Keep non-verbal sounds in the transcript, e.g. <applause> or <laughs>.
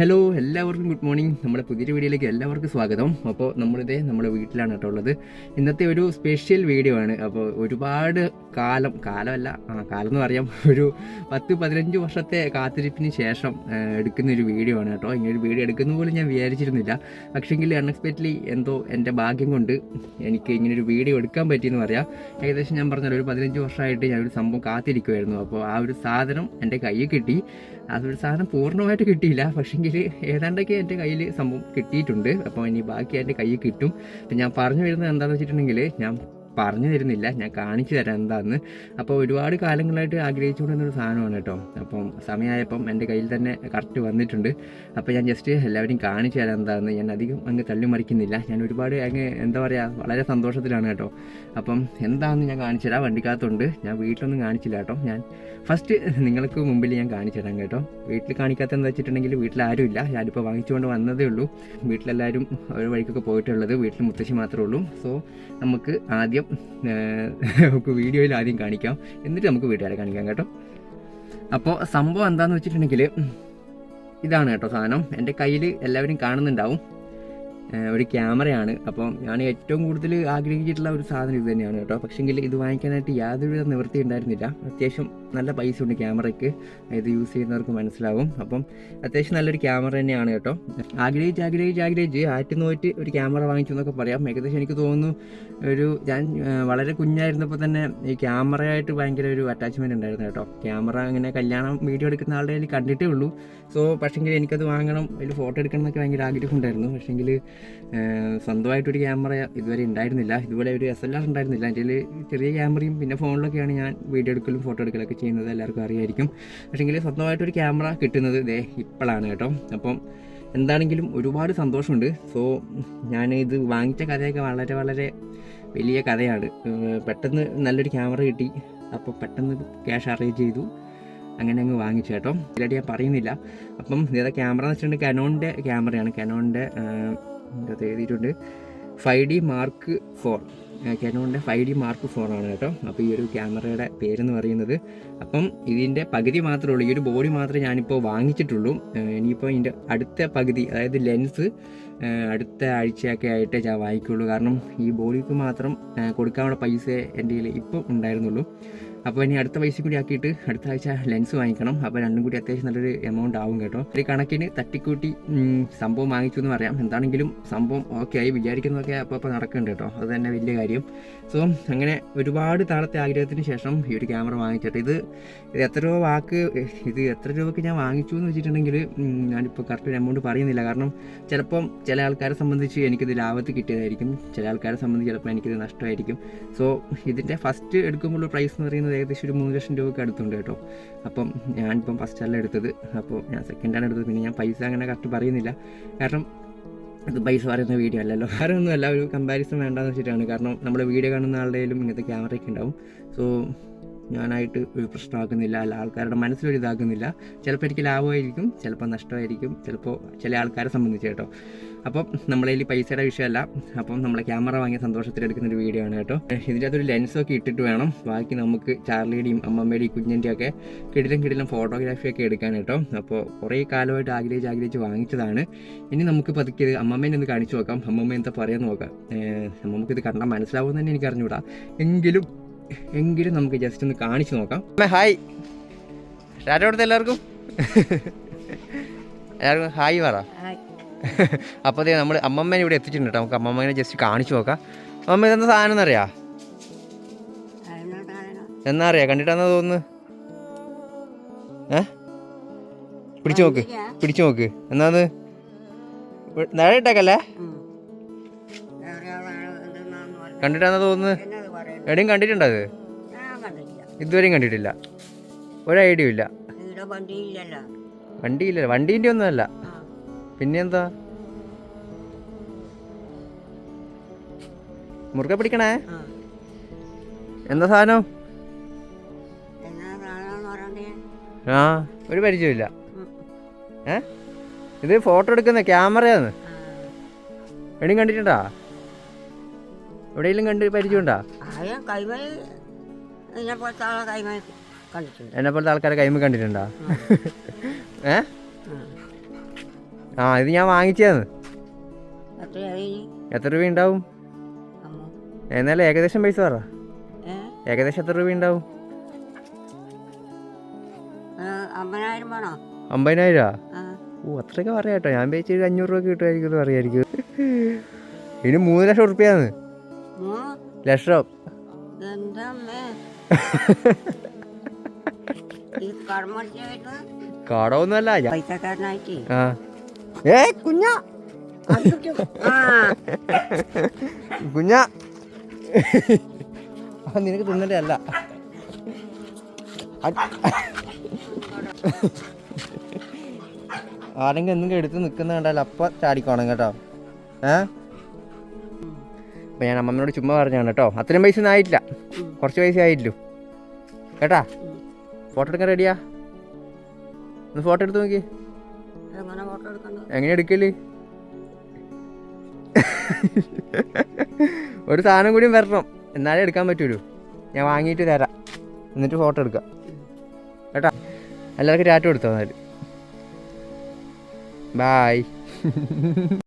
Hello എല്ലാവർക്കും good morning നമ്മുടെ പുതിയൊരു വീഡിയോയിലേക്ക് എല്ലാവർക്കും സ്വാഗതം. അപ്പോൾ നമ്മളിതേ നമ്മുടെ വീട്ടിലാണ് കേട്ടോ ഉള്ളത്. ഇന്നത്തെ ഒരു സ്പെഷ്യൽ വീഡിയോ ആണ്. അപ്പോൾ ഒരുപാട് കാലം കാലമല്ല ആ കാലം എന്ന് പറയാം. <laughs> ഒരു പത്ത് പതിനഞ്ച് വർഷത്തെ കാത്തിരിപ്പിന് ശേഷം എടുക്കുന്ന ഒരു വീഡിയോ ആണ് കേട്ടോ. ഇങ്ങനെ ഒരു വീഡിയോ എടുക്കുന്ന പോലും ഞാൻ വിചാരിച്ചിരുന്നില്ല. പക്ഷേങ്കിൽ അൺഎക്സ്പെക്റ്റ്ലി എന്തോ എന്റെ ഭാഗ്യം കൊണ്ട് എനിക്ക് ഇങ്ങനെ ഒരു വീഡിയോ എടുക്കാൻ പറ്റിയെന്ന് പറയാം. ഏകദേശം ഞാൻ പറഞ്ഞല്ലോ ഒരു പതിനഞ്ച് വർഷമായിട്ട് ഞാൻ ഒരു സംഭവം കാത്തിരിക്കുമായിരുന്നു അപ്പോൾ ആ ഒരു സാധനം എന്റെ കയ്യിൽ കിട്ടി. അതൊരു സാധനം പൂർണമായിട്ട് കിട്ടിയില്ല. പക്ഷെങ്കിൽ ഏതാണ്ടൊക്കെ എന്റെ കയ്യിൽ സംഭവം കിട്ടിയിട്ടുണ്ട്. അപ്പോൾ ഇനി ബാക്കി എന്റെ കയ്യിൽ കിട്ടും. ഞാൻ പറഞ്ഞു വരുന്നത് എന്താണെന്ന് വെച്ചിട്ടുണ്ടെങ്കിൽ ഞാൻ പറഞ്ഞു തരുന്നില്ല. ഞാൻ കാണിച്ചു തരാം എന്താന്ന്. അപ്പോൾ ഒരുപാട് കാലങ്ങളായിട്ട് ആഗ്രഹിച്ചുകൊണ്ടിരുന്നൊരു സാധനമാണ് കേട്ടോ. അപ്പം സമയമായപ്പം എന്റെ കയ്യിൽ തന്നെ കറക്റ്റ് വന്നിട്ടുണ്ട്. അപ്പോൾ ഞാൻ ജസ്റ്റ് എല്ലാവരും കാണിച്ചു തരാം എന്താണെന്ന് ഞാൻ അധികം അങ്ങ് തള്ളി മറിക്കുന്നില്ല ഞാൻ ഒരുപാട് അങ്ങ് എന്താ പറയുക വളരെ സന്തോഷത്തിലാണ് കേട്ടോ. അപ്പം എന്താണെന്ന് ഞാൻ കാണിച്ചു തരാം. വണ്ടിക്കകത്തുണ്ട്. ഞാൻ വീട്ടിലൊന്നും കാണിച്ചില്ല കേട്ടോ. ഞാൻ ഫസ്റ്റ് നിങ്ങൾക്ക് മുമ്പിൽ ഞാൻ കാണിച്ചു തരാം കേട്ടോ. വീട്ടിൽ കാണിക്കാത്ത എന്താ വെച്ചിട്ടുണ്ടെങ്കിൽ വീട്ടിൽ ആരുമില്ല ഞാനിപ്പോൾ വാങ്ങിച്ചുകൊണ്ട് വന്നതേ ഉള്ളൂ. വീട്ടിലെല്ലാവരും ഒരു വഴിക്കൊക്കെ പോയിട്ടുള്ളത് വീട്ടിൽ മുത്തശ്ശി മാത്രമേ ഉള്ളൂ. സോ നമുക്ക് ആദ്യം ഏർ, നമുക്ക് വീഡിയോയിൽ ആദ്യം കാണിക്കാം. എന്നിട്ട് നമുക്ക് വീട്ടുകാരെ കാണിക്കാം കേട്ടോ. അപ്പോൾ സംഭവം എന്താണെന്ന് വെച്ചിട്ടുണ്ടെങ്കിൽ ഇതാണ് കേട്ടോ സാധനം. എന്റെ കയ്യിൽ എല്ലാവരും കാണുന്നുണ്ടാവും. ഒരു ക്യാമറയാണ്. അപ്പോൾ ഞാൻ ഏറ്റവും കൂടുതൽ ആഗ്രഹിച്ചിട്ടുള്ള ഒരു സാധനം ഇത് തന്നെയാണ് കേട്ടോ. പക്ഷേങ്കിൽ ഇത് വാങ്ങിക്കാനായിട്ട് യാതൊരുവിധ നിവൃത്തി ഉണ്ടായിരുന്നില്ല അത്യാവശ്യം നല്ല പൈസ ഉണ്ട് ക്യാമറയ്ക്ക്. ഇത് യൂസ് ചെയ്യുന്നവർക്ക് മനസ്സിലാവും. അപ്പം അത്യാവശ്യം നല്ലൊരു ക്യാമറ തന്നെയാണ് കേട്ടോ. ആഗ്രഹിച്ച് ആഗ്രഹിച്ച് ആഗ്രഹിച്ച് ആയിരത്തി നോറ്റ് ഒരു ക്യാമറ വാങ്ങിച്ചു എന്നൊക്കെ പറയാം. ഏകദേശം എനിക്ക് തോന്നുന്നു ഒരു ഞാൻ വളരെ കുഞ്ഞായിരുന്നപ്പോൾ തന്നെ ഈ ക്യാമറയായിട്ട് ഭയങ്കര ഒരു അറ്റാച്ച്മെന്റ് ഉണ്ടായിരുന്നു കേട്ടോ. ക്യാമറ അങ്ങനെ കല്യാണം വീഡിയോ എടുക്കുന്ന ആളുടെ കയ്യിൽ കണ്ടിട്ടേ ഉള്ളൂ. സോ പക്ഷെങ്കിൽ എനിക്കത് വാങ്ങണം അതിൽ ഫോട്ടോ എടുക്കണം എന്നൊക്കെ ഭയങ്കര ആഗ്രഹം ഉണ്ടായിരുന്നു. പക്ഷെങ്കിൽ സ്വന്തമായിട്ടൊരു ക്യാമറ ഇതുവരെ ഉണ്ടായിരുന്നില്ല. ഇതുപോലെ ഒരു എസ് എൽ ആർ ഉണ്ടായിരുന്നില്ല. എന്റെ ചെറിയ ക്യാമറയും പിന്നെ ഫോണിലൊക്കെയാണ് ഞാൻ വീഡിയോ എടുക്കലും ഫോട്ടോ എടുക്കലൊക്കെ ചെയ്യുന്നത് എല്ലാവർക്കും അറിയായിരിക്കും. പക്ഷേങ്കിൽ സ്വന്തമായിട്ടൊരു ക്യാമറ കിട്ടുന്നത് ഇതേ ഇപ്പോഴാണ് കേട്ടോ. അപ്പം എന്താണെങ്കിലും ഒരുപാട് സന്തോഷമുണ്ട്. സോ ഞാൻ ഇത് വാങ്ങിച്ച കഥയൊക്കെ വളരെ വളരെ വലിയ കഥയാണ്. പെട്ടെന്ന് നല്ലൊരു ക്യാമറ കിട്ടി. അപ്പോൾ പെട്ടെന്ന് ക്യാഷ് അറേഞ്ച് ചെയ്തു. അങ്ങനെ അങ്ങ് വാങ്ങിച്ചു കേട്ടോ. ഇതിലായിട്ട് ഞാൻ പറയുന്നില്ല. അപ്പം ഇതേ ക്യാമറ എന്ന് വെച്ചിട്ടുണ്ടെങ്കിൽ കനോണിന്റെ ക്യാമറയാണ്. കനോണിന്റെ എന്താ എഴുതിയിട്ടുണ്ട്? ഫൈവ് ഡി മാർക്ക് ഫോർ കാനോണിന്റെ ഫൈവ് ഡി മാർക്ക് ഫോർ ആണ് കേട്ടോ. അപ്പോൾ ഈ ഒരു ക്യാമറയുടെ പേരെന്ന് പറയുന്നത്. അപ്പം ഇതിന്റെ പകുതി മാത്രമേ ഉള്ളൂ. ഈ ഒരു ബോഡി മാത്രമേ ഞാനിപ്പോൾ വാങ്ങിച്ചിട്ടുള്ളൂ. ഇനിയിപ്പോൾ ഇതിന്റെ അടുത്ത പകുതി അതായത് ലെൻസ് അടുത്ത ആഴ്ചയൊക്കെ ആയിട്ട് ഞാൻ വാങ്ങിക്കുള്ളൂ. കാരണം ഈ ബോഡിക്ക് മാത്രം കൊടുക്കാനുള്ള പൈസ എന്റെ കയ്യിൽ ഇപ്പം ഉണ്ടായിരുന്നുള്ളൂ. അപ്പോൾ ഇനി അടുത്ത പൈസ കൂടി ആക്കിയിട്ട് അടുത്ത ആഴ്ച ലെൻസ് വാങ്ങിക്കണം. അപ്പോൾ രണ്ടും കൂടി അത്യാവശ്യം നല്ലൊരു എമൗണ്ട് ആവും കേട്ടോ. ഒരു കണക്കിന് തട്ടിക്കൂട്ടി സംഭവം വാങ്ങിച്ചു എന്ന് പറയാം. എന്താണെങ്കിലും സംഭവം ഓക്കെ ആയി വിചാരിക്കുന്നതൊക്കെ അപ്പോൾ അപ്പോൾ നടക്കുന്നുണ്ട് കേട്ടോ. അത് തന്നെ വലിയ കാര്യം. സോ അങ്ങനെ ഒരുപാട് താളത്തെ ആഗ്രഹത്തിന് ശേഷം ഈ ഒരു ക്യാമറ വാങ്ങിച്ചിട്ട് ഇത് ഇത് എത്ര രൂപ വാക്ക് ഇത് എത്ര രൂപയ്ക്ക് ഞാൻ വാങ്ങിച്ചു എന്ന് വെച്ചിട്ടുണ്ടെങ്കിൽ ഞാനിപ്പോൾ കറക്റ്റ് ഒരു എമൗണ്ട് പറയുന്നില്ല. കാരണം ചിലപ്പം ചില ആൾക്കാരെ സംബന്ധിച്ച് എനിക്കിത് ലാഭത്തിൽ കിട്ടിയതായിരിക്കും. ചില ആൾക്കാരെ സംബന്ധിച്ച് ചിലപ്പോൾ എനിക്കിത് നഷ്ടമായിരിക്കും. സോ ഇതിന്റെ ഫസ്റ്റ് എടുക്കുമ്പോൾ പ്രൈസ് എന്ന് പറയുന്നത് ഏകദേശം ഒരു മൂന്ന് ലക്ഷം രൂപയ്ക്ക് അടുത്തുണ്ട് കേട്ടോ. അപ്പം ഞാനിപ്പം ഫസ്റ്റ് അല്ല എടുത്തത്. അപ്പോൾ ഞാൻ സെക്കൻഡാണ് എടുത്തത്. പിന്നെ ഞാൻ പൈസ അങ്ങനെ കറക്റ്റ് പറയുന്നില്ല. കാരണം അത് പൈസ പറയുന്ന വീഡിയോ അല്ലല്ലോ. വേറെ ഒന്നുമല്ല. ഒരു കമ്പാരിസൺ വേണ്ടെന്ന് വെച്ചിട്ടാണ്. കാരണം നമ്മൾ വീഡിയോ കാണുന്ന ആളുടെയിലും ഇങ്ങനത്തെ ക്യാമറയൊക്കെ ഉണ്ടാവും. സോ ഞാനായിട്ട് ഒരു പ്രശ്നമാക്കുന്നില്ല അല്ല ആൾക്കാരുടെ മനസ്സിലൊരു ഇതാക്കുന്നില്ല. ചിലപ്പോൾ എനിക്ക് ലാഭമായിരിക്കും ചിലപ്പോൾ നഷ്ടമായിരിക്കും ചിലപ്പോൾ ചില ആൾക്കാരെ സംബന്ധിച്ച് കേട്ടോ. അപ്പം നമ്മളെ പൈസയുടെ വിഷയമല്ല. അപ്പം നമ്മളെ ക്യാമറ വാങ്ങിയ സന്തോഷത്തിൽ എടുക്കുന്ന ഒരു വീഡിയോ ആണ് കേട്ടോ. ഇതിന്റെ അകത്തൊരു ലെൻസൊക്കെ ഇട്ടിട്ട് വേണം. ബാക്കി നമുക്ക് ചാർലിയുടെയും അമ്മമ്മയുടെയും കുഞ്ഞിന്റെയും ഒക്കെ കിടിലും കിടിലും ഫോട്ടോഗ്രാഫിയൊക്കെ എടുക്കാൻ കേട്ടോ. അപ്പോൾ കുറേ കാലമായിട്ട് ആഗ്രഹിച്ച് ആഗ്രഹിച്ച് വാങ്ങിച്ചതാണ്. ഇനി നമുക്ക് പതുക്കെ ഇത് അമ്മമ്മേനെ ഒന്ന് കാണിച്ചു നോക്കാം. അമ്മമ്മ എന്താ പറയാൻ നോക്കാം. അമ്മമ്മക്ക് ഇത് കണ്ടാൽ മനസ്സിലാവുമെന്ന് തന്നെ എനിക്ക് അറിഞ്ഞുകൂടാ എങ്കിലും എങ്കിലും നമുക്ക് ജസ്റ്റ് ഒന്ന് കാണിച്ചു നോക്കാം. ഹായ്. ടാറ്റ കൊടുത്ത എല്ലാവർക്കും? എല്ലാവർക്കും ഹായ് പറ. അപ്പോൾ അതെ നമ്മൾ അമ്മമ്മേനെ ഇവിടെ എത്തിച്ചിട്ടുണ്ട് കേട്ടോ. നമുക്ക് അമ്മമ്മേനെ ജസ്റ്റ് കാണിച്ചു നോക്കാം. അമ്മ ഇതെന്താ സാധനം എന്നറിയാ? എന്നാ അറിയാ? കണ്ടിട്ടാന്നാ തോന്നുന്നു? ഏ? പിടിച്ചു നോക്ക്. പിടിച്ചു നോക്ക്. എന്നാന്ന്? നേരെ ഇട്ടേക്കല്ലേ? കണ്ടിട്ടാന്നാ തോന്നുന്നു? എവിടെയും കണ്ടിട്ടുണ്ടോ അത്? ഇതുവരെയും കണ്ടിട്ടില്ല. ഒരു ഐഡിയ ഇല്ല വണ്ടിയില്ല വണ്ടീന്റെ ഒന്നുമല്ല. പിന്നെന്താ? മുറുകെ പിടിക്കണേ? എന്താ സാധനം? ആ ഒരു പരിചയമില്ല ഏ? ഇത് ഫോട്ടോ എടുക്കുന്ന ക്യാമറയാണ്. എവിടെയും കണ്ടിട്ടുണ്ടാ? എവിടെയെങ്കിലും കണ്ട് പരിചയമുണ്ടോ? ആദ്യം ആളെ കണ്ടിട്ടുണ്ട്. എന്നെ പോലത്തെ ആൾക്കാരെ കൈമ കണ്ടിട്ടുണ്ടാ? ഏ? ആ ഇത് ഞാൻ വാങ്ങിച്ചതാണ്. എത്രയായി എത്ര രൂപ ഉണ്ടാവും? എന്നാലും ഏകദേശം പൈസ പറ? ഏകദേശം എത്ര രൂപ ഉണ്ടാവും? അമ്പതിനായിരം വേണോ? അമ്പതിനായിരം? ആ. ഓ അത്രയൊക്കെ പറയാട്ടോ ഞാൻ വിചാരിച്ചു ഒരു അഞ്ഞൂറ് രൂപ കിട്ടുമായിരിക്കും പറയായിരിക്കും. ഇനി മൂന്ന് ലക്ഷം ഉറുപ്പ്യാന്ന്. ലക്ഷം <laughs> കടമൊന്നുമല്ല ഏ കുഞ്ഞ. കുഞ്ഞ. നിനക്ക് തിന്നലേ അല്ല. ആരെങ്കിലും എന്തെങ്കിലും എടുത്ത് നിൽക്കുന്ന കണ്ടാൽ അപ്പം ചാടിക്കോണം കേട്ടോ. ഏ? അപ്പം ഞാൻ അമ്മമ്മയോട് ചുമ്മാ പറഞ്ഞാണ് കേട്ടോ അത്രയും പൈസ ഒന്നും ആയിട്ടില്ല. കുറച്ച് പൈസ ആയില്ലു കേട്ടാ? ഫോട്ടോ എടുക്കാൻ റെഡിയാ ഒന്ന് ഫോട്ടോ എടുത്ത് നോക്കി. എങ്ങനെ എടുക്കൽ? ഒരു സാധനം കൂടിയും വരണം. എന്നാലേ എടുക്കാൻ പറ്റുള്ളൂ ഞാൻ വാങ്ങിയിട്ട് തരാം. എന്നിട്ട് ഫോട്ടോ എടുക്കാം. കേട്ടാ? എല്ലാവർക്കും ടാറ്റോ എടുത്തോ എന്നാൽ ബായ്